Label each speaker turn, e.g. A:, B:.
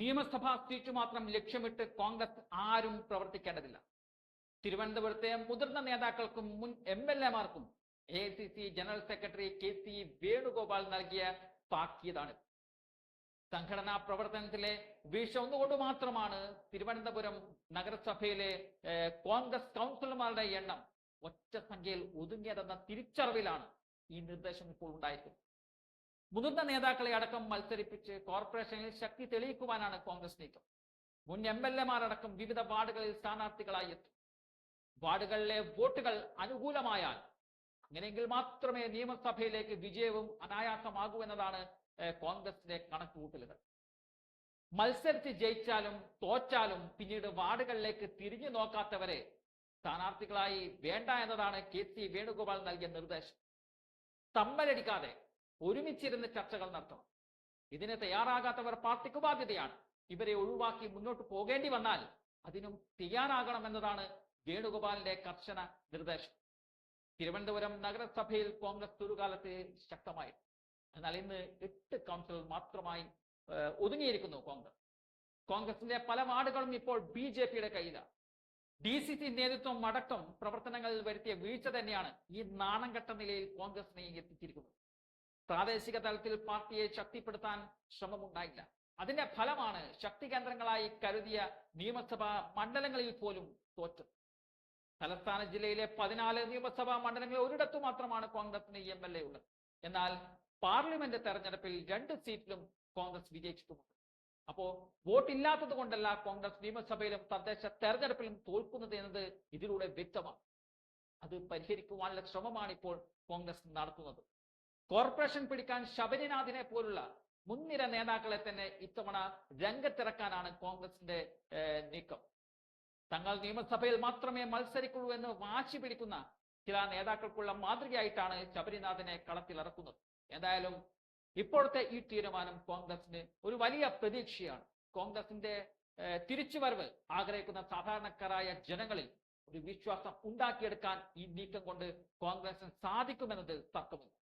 A: നിയമസഭാ സീറ്റ് മാത്രം ലക്ഷ്യമിട്ട് കോൺഗ്രസ് ആരും പ്രവർത്തിക്കേണ്ടതില്ല. തിരുവനന്തപുരത്തെ മുതിർന്ന നേതാക്കൾക്കും മുൻ M L എമാർക്കും A C C general secretary K C Venugopal നൽകിയ താക്കീതാണ് സംഘടനാ പ്രവർത്തനത്തിലെ വീഴ്ച ഒന്നുകൊണ്ട് മാത്രമാണ് തിരുവനന്തപുരം നഗരസഭയിലെ കോൺഗ്രസ് കൗൺസിലർമാരുടെ എണ്ണം ഒറ്റ സംഖ്യയിൽ ഒതുങ്ങിയതെന്ന തിരിച്ചറിവിലാണ് ഈ നിർദ്ദേശം ഇപ്പോൾ ഉണ്ടായിരിക്കുന്നത്. മുതിർന്ന നേതാക്കളെ അടക്കം മത്സരിപ്പിച്ച് കോർപ്പറേഷനിൽ ശക്തി തെളിയിക്കുവാനാണ് കോൺഗ്രസ് നീക്കം. മുൻ എം എൽ എമാരടക്കം വിവിധ വാർഡുകളിൽ സ്ഥാനാർത്ഥികളായി എത്തും. വാർഡുകളിലെ വോട്ടുകൾ അനുകൂലമായാൽ അങ്ങനെയെങ്കിൽ മാത്രമേ നിയമസഭയിലേക്ക് വിജയവും അനായാസമാകൂ എന്നതാണ് കോൺഗ്രസിന്റെ കണക്കുകൂട്ടലുകൾ. മത്സരിച്ച് ജയിച്ചാലും തോറ്റാലും പിന്നീട് വാർഡുകളിലേക്ക് തിരിഞ്ഞു നോക്കാത്തവരെ സ്ഥാനാർത്ഥികളായി വേണ്ട എന്നതാണ് കെ സി വേണുഗോപാൽ നൽകിയ നിർദ്ദേശം. തമ്മലടിക്കാതെ ഒരുമിച്ചിരുന്ന് ചർച്ചകൾ നടത്തണം. ഇതിനെ തയ്യാറാകാത്തവർ പാർട്ടിക്ക് ബാധ്യതയാണ്. ഇവരെ ഒഴിവാക്കി മുന്നോട്ട് പോകേണ്ടി വന്നാൽ അതിനും തയ്യാറാകണമെന്നതാണ് വേണുഗോപാലിന്റെ കർശന നിർദ്ദേശം. തിരുവനന്തപുരം നഗരസഭയിൽ കോൺഗ്രസ് ഒരു കാലത്ത് ശക്തമായി എന്നാൽ ഇന്ന് എട്ട് കൗൺസിലർ മാത്രമായി ഒതുങ്ങിയിരിക്കുന്നു കോൺഗ്രസ്. കോൺഗ്രസിന്റെ പല വാർഡുകളും ഇപ്പോൾ ബി ജെ പിയുടെ കയ്യിലാണ്. ഡി സി സി നേതൃത്വം അടക്കം പ്രവർത്തനങ്ങളിൽ വരുത്തിയ വീഴ്ച തന്നെയാണ് ഈ നാണം കെട്ട നിലയിൽ കോൺഗ്രസിനെ എത്തിച്ചിരിക്കുന്നത്. പ്രാദേശിക തലത്തിൽ പാർട്ടിയെ ശക്തിപ്പെടുത്താൻ ശ്രമമുണ്ടായില്ല. അതിന്റെ ഫലമാണ് ശക്തി കേന്ദ്രങ്ങളായി കരുതിയ നിയമസഭാ മണ്ഡലങ്ങളിൽ പോലും തോറ്റത്. തലസ്ഥാന ജില്ലയിലെ പതിനാല് നിയമസഭാ മണ്ഡലങ്ങളിൽ ഒരിടത്തു മാത്രമാണ് കോൺഗ്രസിന് എം എൽ എ ഉള്ളത്. എന്നാൽ പാർലമെന്റ് തെരഞ്ഞെടുപ്പിൽ രണ്ട് സീറ്റിലും കോൺഗ്രസ് വിജയിച്ചിട്ടുമുണ്ട്. അപ്പോ വോട്ടില്ലാത്തത് കൊണ്ടല്ല കോൺഗ്രസ് നിയമസഭയിലും തദ്ദേശ തെരഞ്ഞെടുപ്പിലും തോൽക്കുന്നത് എന്നത് ഇതിലൂടെ വ്യക്തമാണ്. അത് പരിഹരിക്കുവാനുള്ള ശ്രമമാണ് ഇപ്പോൾ കോൺഗ്രസ് നടത്തുന്നത്. കോർപ്പറേഷൻ പിടിക്കാൻ ശബരിനാഥിനെ പോലുള്ള മുൻനിര നേതാക്കളെ തന്നെ ഇത്തവണ രംഗത്തിറക്കാനാണ് കോൺഗ്രസിന്റെ നീക്കം. തങ്ങൾ നിയമസഭയിൽ മാത്രമേ മത്സരിക്കുള്ളൂ എന്ന് വാശി പിടിക്കുന്ന ചില നേതാക്കൾക്കുള്ള മാതൃകയായിട്ടാണ് ശബരിനാഥിനെ കളത്തിലിറക്കുന്നത് എന്തായാലും ഇപ്പോഴത്തെ ഈ തീരുമാനം കോൺഗ്രസിന് ഒരു വലിയ പ്രതീക്ഷയാണ്. കോൺഗ്രസിന്റെ തിരിച്ചുവരവ് ആഗ്രഹിക്കുന്ന സാധാരണക്കാരായ ജനങ്ങളിൽ ഒരു വിശ്വാസം ഉണ്ടാക്കിയെടുക്കാൻ ഈ നീക്കം കൊണ്ട് കോൺഗ്രസിന് സാധിക്കുമെന്നത് തർക്കമില്ല.